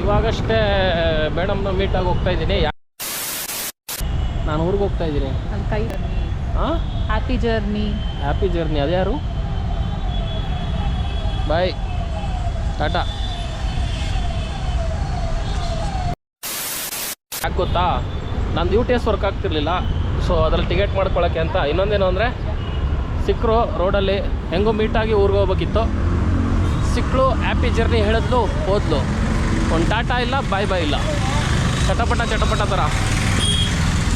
ಇವಾಗಷ್ಟೇ ಮೇಡಮ್ನ ಮೀಟಾಗಿ ಹೋಗ್ತಾ ಇದ್ದೀನಿ. ನಾನು ಊರಿಗೆ ಹೋಗ್ತಾ ಇದ್ದೀನಿ. ನನ್ನ ಕೈ ಹಾಂ ಹ್ಯಾಪಿ ಜರ್ನಿ ಹ್ಯಾಪಿ ಜರ್ನಿ ಅದ್ಯಾರು ಬಾಯ್ ಟಾಟಾ ಯಾಕೆ ಗೊತ್ತಾ? ನಂದು ಯು ಟಿ ಎಸ್ ವರ್ಕ್ ಆಗ್ತಿರ್ಲಿಲ್ಲ. ಸೊ ಅದ್ರಲ್ಲಿ ಟಿಕೆಟ್ ಮಾಡ್ಕೊಳ್ಳೋಕ್ಕೆ ಅಂತ. ಇನ್ನೊಂದೇನು ಅಂದರೆ ಸಿಕ್ಕರು ರೋಡಲ್ಲಿ ಹೆಂಗೋ ಮೀಟಾಗಿ ಊರಿಗೆ ಹೋಗ್ಬೇಕಿತ್ತು. ಸಿಕ್ಕಳು ಹ್ಯಾಪಿ ಜರ್ನಿ ಹೇಳಿದ್ಲು ಹೋದ್ಲು ಒಂದು ಟಾಟಾ ಇಲ್ಲ ಬಾಯ್ ಬಾಯ್ ಇಲ್ಲ. ಚಟಪಟ ಚಟಪಟ ಥರ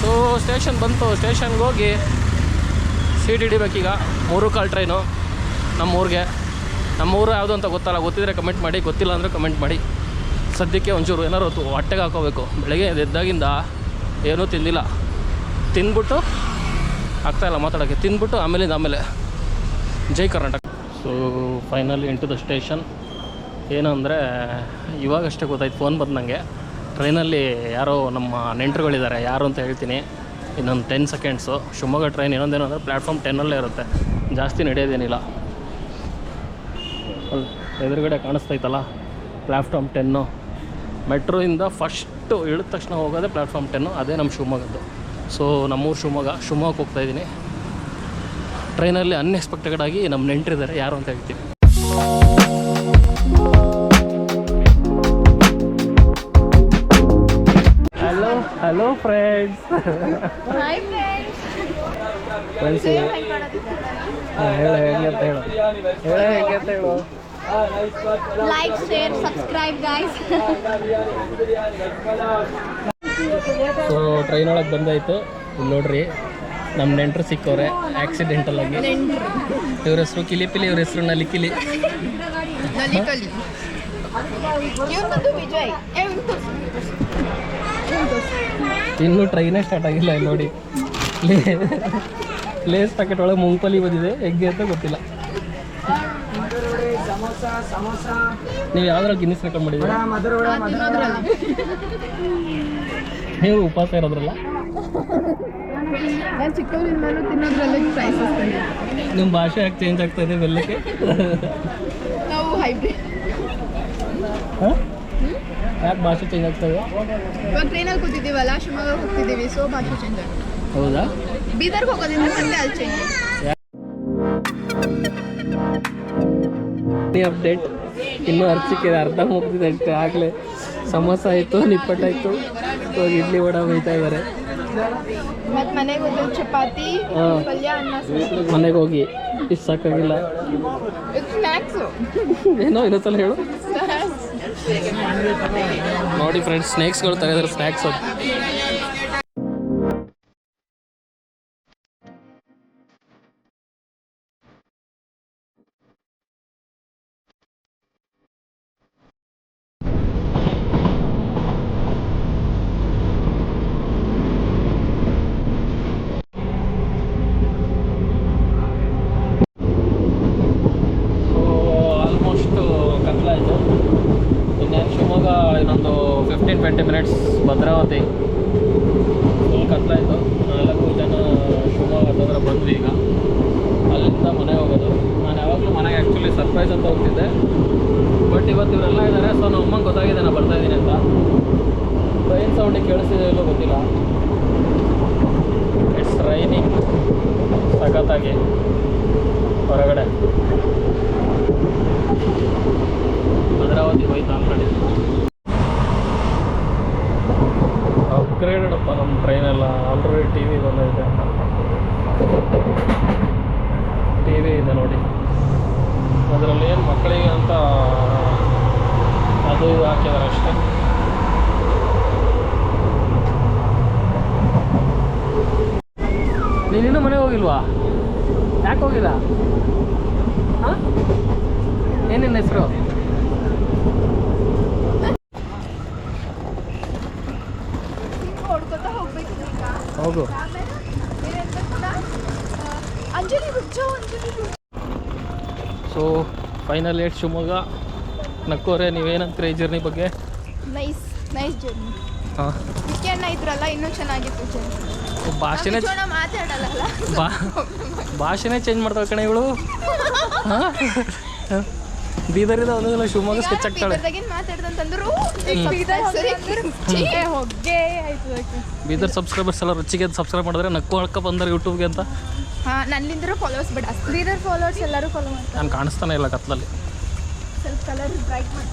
ಸೊ ಸ್ಟೇಷನ್ ಬಂತು. ಸ್ಟೇಷನ್ಗೆ ಹೋಗಿ ಸೀಟ್ ಹಿಡಿಬೇಕೀಗ. ಮೂರು ಕಾಲು ಟ್ರೈನು ನಮ್ಮ ಊರಿಗೆ. ನಮ್ಮ ಊರು ಯಾವುದು ಅಂತ ಗೊತ್ತಲ್ಲ, ಗೊತ್ತಿದ್ರೆ ಕಮೆಂಟ್ ಮಾಡಿ. ಗೊತ್ತಿಲ್ಲ ಅಂದರೆ ಕಮೆಂಟ್ ಮಾಡಿ. ಸದ್ಯಕ್ಕೆ ಒಂಚೂರು ಏನಾರು ಹೊತ್ತು ಹೊಟ್ಟೆಗೆ ಹಾಕೋಬೇಕು. ಬೆಳಗ್ಗೆ ಎದ್ದಾಗಿಂದ ಏನೂ ತಿಂದಿಲ್ಲ. ತಿಂದ್ಬಿಟ್ಟು ಆಗ್ತಾಯಿಲ್ಲ ಮಾತಾಡೋಕ್ಕೆ. ತಿಂದ್ಬಿಟ್ಟು ಆಮೇಲಿಂದ ಆಮೇಲೆ ಜೈ Karnataka. So finally into the station ಏನಂದರೆ, ಇವಾಗಷ್ಟೇ ಗೊತ್ತಾಯ್ತು ಫೋನ್ ಬಂದು ನನಗೆ ಟ್ರೈನಲ್ಲಿ ಯಾರೋ ನಮ್ಮ ನೆಂಟರುಗಳಿದ್ದಾರೆ, ಯಾರು ಅಂತ ಹೇಳ್ತೀನಿ. ಇನ್ನೊಂದು ಟೆನ್ ಸೆಕೆಂಡ್ಸು ಶಿವಮೊಗ್ಗ ಟ್ರೈನ್ ಇನ್ನೊಂದೇನು ಅಂದರೆ ಪ್ಲ್ಯಾಟ್ಫಾರ್ಮ್ ಟೆನ್ನಲ್ಲೇ ಇರುತ್ತೆ. ಜಾಸ್ತಿ ನಡೆಯೋದೇನಿಲ್ಲ. ಎದುರುಗಡೆ ಕಾಣಿಸ್ತೈತಲ್ಲ ಪ್ಲ್ಯಾಟ್ಫಾರ್ಮ್ ಟೆನ್ನು ಮೆಟ್ರೋಯಿಂದ ಫಸ್ಟು ಇಳಿದ ತಕ್ಷಣ ಹೋಗೋದೇ ಪ್ಲ್ಯಾಟ್ಫಾರ್ಮ್ ಟೆನ್ನು ಅದೇ ನಮ್ಮ ಶಿವಮೊಗ್ಗದ್ದು. ಸೊ ನಮ್ಮೂರು ಶಿವಮೊಗ್ಗ, ಶಿವಮೊಗ್ಗಕ್ಕೆ ಹೋಗ್ತಾ ಇದ್ದೀನಿ. ಟ್ರೈನಲ್ಲಿ ಅನ್ಎಕ್ಸ್ಪೆಕ್ಟೆಡ್ ಆಗಿ ನಮ್ಮ ನೆಂಟರಿದ್ದಾರೆ ಯಾರು ಅಂತ ಹೇಳ್ತೀವಿ ಹಲೋ ಹಲೋ ಫ್ರೆಂಡ್ಸ್ ಫ್ರೆಂಡ್ಸ್ ಹೇಳ. ಹೇಗೆ ಅಂತ ಹೇಳು. ಹೇಳ ಹೇಗೆ ಅಂತ ಹೇಳು. Like share subscribe guys so train ಒಳಗೆ ಬಂದಾಯಿತು. ಇಲ್ಲಿ ನೋಡ್ರಿ ನಮ್ಮ ನೆಂಟರು ಸಿಕ್ಕವ್ರೆ ಆಕ್ಸಿಡೆಂಟಲ್ ಆಗಿ. ಇವ್ರ ಹೆಸರು ಕಿಲಿ ಪಿಲಿ ಇವ್ರ ಹೆಸರು ನಲಿ ಕಿಲಿ ಇವ್ರದ್ದು ವಿಜಯ್. ಏ, ಇವ್ರ್ದು ತೋರ್ಸು. ಇನ್ನೂ ಟ್ರೈನೇ ಸ್ಟಾರ್ಟ್ ಆಗಿಲ್ಲ ಇಲ್ಲಿ ನೋಡಿ. ಲೇಸ್ ಪ್ಯಾಕೆಟ್ ಒಳಗೆ ಮುಂಗ್ಪಲಿ ಬಂದಿದೆ ಹೆಗ್ಗೆ ಅಂತ ಗೊತ್ತಿಲ್ಲ. ನೀವು ಯಾವ್ದ್ರಲ್ಲಿ ಗಿನ್ನಿಸ್ ರೆಕಾರ್ಡ್ ಮಾಡಿದ್ದೀರಾ. ನೀವು ಉಪವಾಸ ಇರೋದ್ರಲ್ಲ? ನಾನು ಚಿಕ್ಕವರಿಂದಲೂ ತಿನ್ನೋದ್ರಲ್ಲಿ ಪ್ರೈಸಸ್ ನಿಮ್ಮ ಭಾಷೆ ಯಾಕೆ ಚೇಂಜ್ ಆಗ್ತಾ ಇದೆ ಬೆಲ್ಲಕ್ಕೆ? ನಾವು ಹೈಬ್ರಿಡ್ ಯಾಕೆ ಭಾಷೆ ಚೇಂಜ್ ಆಗ್ತಾ ಇದೆ ಇವಾಗ ಟ್ರೈನಲ್ಲಿ ಕೂತಿದ್ದೀವಲ್ಲ ಶಿವಮೊಗ್ಗ ಹೋಗ್ತಿದ್ದೀವಿ ಸೊ ಭಾಷೆ ಚೇಂಜ್ ಆಗುತ್ತೆ. ಹೌದಾ? ಬೀದರ್ಗೆ ಹೋಗೋದ್ರಿಂದ ಮತ್ತೆ ಅಲ್ಲಿ ಚೇಂಜ್ ಅಪ್ಡೇಟ್ ಇನ್ನೂ ಅರ್ಚಿಕ್ಕಿದೆ ಅರ್ಧ ಮುಗ್ದಿದೆ ಅಷ್ಟೇ ಆಗಲೇ ಸಮೋಸ ಆಯಿತು ನಿಪ್ಪಟ್ಟಾಯಿತು. ಇವಾಗ ಇಡ್ಲಿ ವಡ ಬೈತಾ ಇದ್ದಾರೆ. ಮತ್ತೆ ಮನೆಗೆ ಹೋದ್ರೆ ಚಪಾತಿ ಹಾ. ಪಲ್ಯ ಅನ್ನ ಮನೆಗೆ ಹೋಗಿ. ಇಷ್ಟು ಸಾಕಾಗಿಲ್ಲ. ಸ್ನ್ಯಾಕ್ಸು ಏನೋ ಇನ್ನೊಂದ್ಸಲ ಹೇಳು. ನೋಡಿ ಫ್ರೆಂಡ್ಸ್ ಸ್ನ್ಯಾಕ್ಸ್ಗಳು ತೆಗೆದ್ರೆ ಸ್ನ್ಯಾಕ್ಸ್ ಭದ್ರಾವತಿ ಫುಲ್ ಕತ್ಲಾಯಿತು ನಾಲ್ಕು ಜನ ಶಿವಮೊಗ್ಗ ಹತ್ರ ಬಂದ್ವಿ ಈಗ. ಅಲ್ಲಿಂದ ಮನೆಗೆ ಹೋಗೋದು. ನಾನು ಯಾವಾಗಲೂ ಮನೆಗೆ ಆ್ಯಕ್ಚುಲಿ ಸರ್ಪ್ರೈಸ್ ಅಂತ ಹೋಗ್ತಿದ್ದೆ. ಬಟ್ ಇವತ್ತು ಇವರೆಲ್ಲ ಇದ್ದಾರೆ ಸೊ ನಮ್ಮ ಅಮ್ಮಂಗೆ ಗೊತ್ತಾಗಿದೆ ನಾನು ಬರ್ತಾ ಇದ್ದೀನಿ ಅಂತ. ಟ್ರೈನ್ ಸೌಂಡಿಗೆ ಕೇಳಿಸಿದೆ ಇಲ್ಲೋ ಗೊತ್ತಿಲ್ಲ. ಇಟ್ಸ್ ರೈನಿಂಗ್ ಸಖತ್ತಾಗಿ. ಹೊರಗಡೆ. ಭದ್ರಾವತಿ ಹೋಯ್ತು ಅನ್ಕೊಂಡಿದ್ದೆ ಅಪ್ಗ್ರೇಡೆಡ್ ಅಪ್ಪ ನಮ್ಮ ಟ್ರೈನೆಲ್ಲ ಆಲ್ರೆಡಿ ಟಿ ವಿ ಬಂದೈತೆ ಟಿ ವಿ ಇದೆ ನೋಡಿ. ಅದರಲ್ಲಿ ಏನು ಮಕ್ಕಳಿಗೆ ಅಂತ ಅದು ಇದು ಹಾಕಿದ್ದಾರೆ ಅಷ್ಟೇ. ನೀನಿನ್ನೂ ಮನೆಗೆ ಹೋಗಿಲ್ವಾ? ಯಾಕೆ ಹೋಗಿಲ್ಲ? ಹಾಂ? ಏನೇನು ಹೆಸರು? ಹೋಗು. So final at Shivamogga. ನಕ್ಕೋರೆ ನೀವೇನಂತೀರ ಈ ಜರ್ನಿ ಬಗ್ಗೆ? ನೈಸ್ ನೈಸ್ ಜರ್ನಿ ಹಾಂ. ವಿಕಿ ಇದ್ರಲ್ಲ ಇನ್ನೂ ಚೆನ್ನಾಗಿತ್ತು ಜರ್ನಿ ಭಾಷೆನೇ ಮಾತಾಡಲ್ಲ ಬಾ ಭಾಷೆನೇ ಚೇಂಜ್ ಮಾಡ್ತಾವೆ ಕಣೆ ಇವಳು. ಹಾಂ? ಬೀದರಿಂದ ಒಂದೊಂದು ಶಿವಮೊಗ್ಗ ಸ್ಕೆಚ್ ಆಗ್ತಾಳೆ. ಬೀದರ್ ಸಬ್ಸ್ಕ್ರೈಬರ್ಸ್ ಎಲ್ಲ ರುಚಿಗೆ ಸಬ್ಸ್ಕ್ರೈಬ್ ಮಾಡಿದ್ರೆ ನಕ್ಕು ಹಳ್ಕ ಬಂದಾರೆ ಯೂಟ್ಯೂಬ್ಗೆ ಅಂತ. ಹಾ ನನ್ನಿಂದ್ರ ಫಾಲೋವರ್ಸ್ ಬಿಡ. ಬೀದರ್ ಫಾಲೋವರ್ಸ್ ಎಲ್ಲರೂ ಫಾಲೋ ಮಾಡ್ತಾರೆ. ನಾನು ಕಾಣಿಸ್ತಾನೆ ಇಲ್ಲ ಕತ್ಲಲ್ಲಿ. ಸ್ವಲ್ಪ ಕಲರ್ ಬ್ರೈಟ್ ಮಾಡಿ